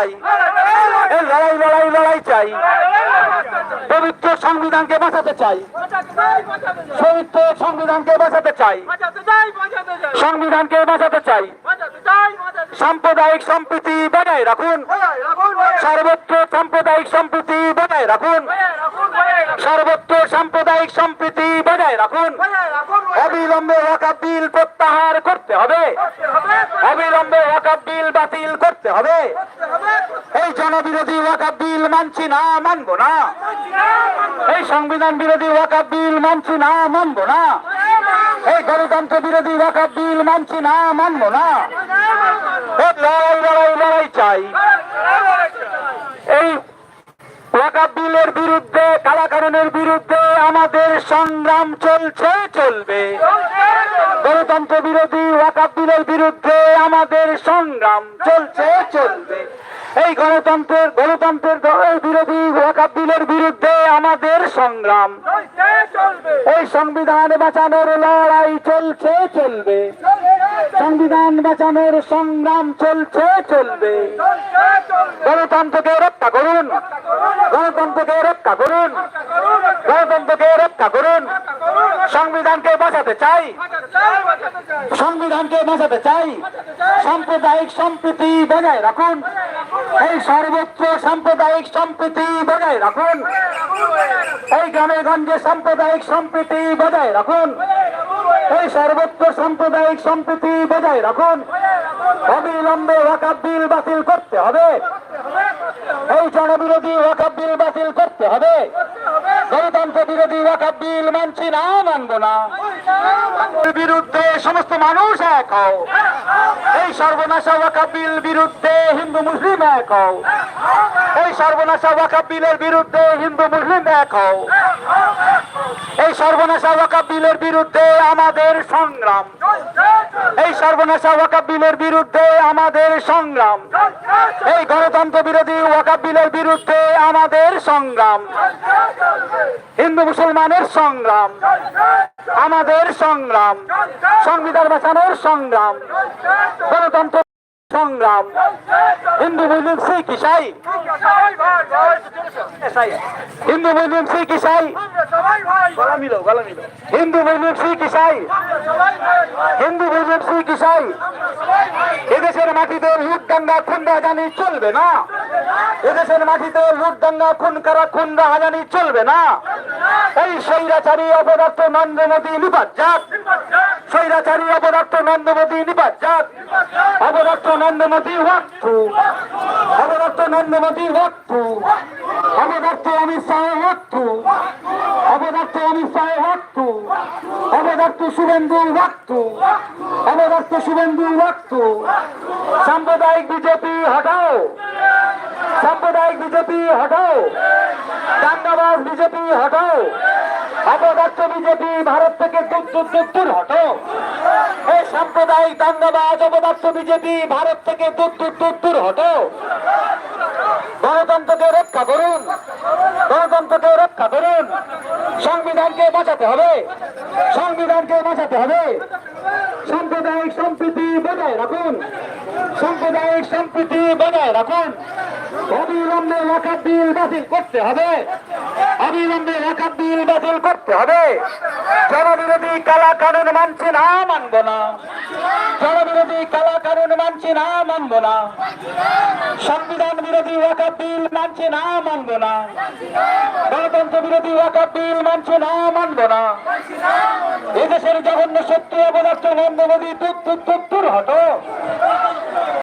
চাই। লড়াই লড়াই লড়াই চাই। পবিত্র সংবিধানকে বাঁচাতে চাই। পবিত্র সংবিধানকে বাঁচাতে চাই। সংবিধানকে বাঁচাতে চাই। সাম্প্রদায়িক সম্প্রীতি বজায় রাখুন। সর্বত্র সাম্প্রদায়িক সম্প্রীতি বজায় রাখুন। সর্বত্র সাম্প্রদায়িক সম্প্রীতি বজায় রাখুন। অবিলম্বে ওয়াকাব বিল প্রত্যাহার করতে হবে। অবিলম্বে ওয়াকাব বিল বাতিল করতে হবে। এই জনবিরোধী ওয়াকাব বিল মানছি না মানবো না। এই সংবিধান বিরোধী ওয়াকাব বিল মানছি না মানবো না। এই গণতন্ত্র বিরোধী ওয়াকাব বিল মানছি না মানবো না। লড়াই লড়াই লড়াই চাই। ওয়াকাব বিলের বিরুদ্ধে কালাকানুনের বিরুদ্ধে আমাদের সংগ্রাম চলছে চলবে। গণতন্ত্র বিরোধী ওয়াকাব বিলের বিরুদ্ধে আমাদের সংগ্রাম চলছে চলবে। এই গণতন্ত্রের গণতন্ত্রের বিরোধী ওয়াকাব বিলের বিরুদ্ধে আমাদের সংগ্রাম। এই সংবিধান বাঁচানোর লড়াই চলছে চলবে। সংবিধান বাঁচানোর সংগ্রাম চলছে, চলবে। গণতন্ত্রকে রক্ষা করুন। গণতন্ত্রকে রক্ষা করুন। গণতন্ত্রকে রক্ষা করুন। সংবিধানকে বাঁচাতে চাই। সংবিধানকে বাঁচাতে চাই। সাম্প্রদায়িক সম্প্রীতি বজায় রাখুন। এই সর্বত্র সাম্প্রদায়িক সম্প্রীতি বজায় রাখুন। এই গ্রামে গঞ্জে সাম্প্রদায়িক সম্প্রীতি বজায় রাখুন। এই সর্বোচ্চ সাম্প্রদায়িক সম্প্রীতি বজায় রাখুন। অবিলম্বে ওয়াকাব বিল বাতিল করতে হবে। এই জনবিরোধী ওয়াকাব বিল বাতিল করতে হবে। গণতন্ত্র বিরোধী ওয়াকাব বিল মানছি না, মানবো না। বিরুদ্ধে সমস্ত মানুষ এক হও। এই সর্বনাশা ওয়াকাব বিল বিরুদ্ধে হিন্দু মুসলিম এক হও। এই সর্বনাশা ওয়াকাব বিলের বিরুদ্ধে হিন্দু মুসলিম এক হও। এই সর্বনাশা ওয়াকাব বিলের বিরুদ্ধে আমাদের সংগ্রাম। এই সর্বনাশা ওয়াকাব বিলের বিরুদ্ধে আমাদের সংগ্রাম। এই গণতন্ত্র বিরোধী ওয়াকাব বিলের বিরুদ্ধে আমাদের সংগ্রাম। হিন্দু মুসলমানের সংগ্রাম। আমাদের সংগ্রাম। সংবিধান বাঁচানোর সংগ্রাম। গণতন্ত্র সংগ্রাম। হিন্দু মুসলিম শিখ ইসাই হিন্দু মুসলিম শিখ ইসাই হিন্দু মুসলিম শিখ ইসাই হিন্দু মুসলিম শিখ ইসাই এদেশের মাটিতে লুট, দাঙ্গা, খুন, রাজানি চলবে না। এদেশের মাটিতে লুট, দাঙ্গা, খুন, করা, খুন, রাজানি চলবে না। এই স্বৈরাচারী অপদার্থ নরেন্দ্র মোদী নিপাত যাক। স্বৈরাচারী নরেন্দ্র মোদী নিপাত মোদী ওয়াক্তু অপদার্থ নরেন্দ্র মোদী ওয়াক্তু অপদার্থ অমিত শাহ ওয়াক্তু অপদার্থ অমিত শাহ ওয়াক্তু অপদার্থ শুভেন্দু ওয়াক্তু অপদার্থ শুভেন্দু ওয়াক্তু সাম্প্রদায়িক বিজেপি হটাও। সাম্প্রদায়িক বিজেপি হটাও। দাঙ্গাবাজ বিজেপি হটাও। অপদার্থ বিজেপি, ভারত থেকে দূর হটো। এই সাম্প্রদায়িক দাঙ্গাবাজ অপদার্থ বিজেপি, ভারত থেকে দূর হটো। গণতন্ত্রকে রক্ষা করুন। গণতন্ত্রকে রক্ষা করুন। সংবিধানকে বাঁচাতে হবে। সংবিধানকে বাঁচাতে হবে। সাম্প্রদায়িক সম্প্রীতি বজায় রাখুন। সাম্প্রদায়িক সম্প্রীতি বজায় রাখুন। অবিলম্বে ওয়াকাব বিল বাতিল করতে হবে। অবিলম্বে ওয়াকাব বিল বাতিল করতে হবে। জনবিরোধী কালা কানুন মানছি না, মানব না। জনবিরোধী কালা কানুন মানছি না, মানব না। সংবিধান বিরোধী ওয়াকাব বিল মানছি না, মানব না। গণতন্ত্র বিরোধী ওয়াকাব বিল মানছি না, মানব না। এদেশের জঘন্য মোদী দূর দূর দূর দূর হটো।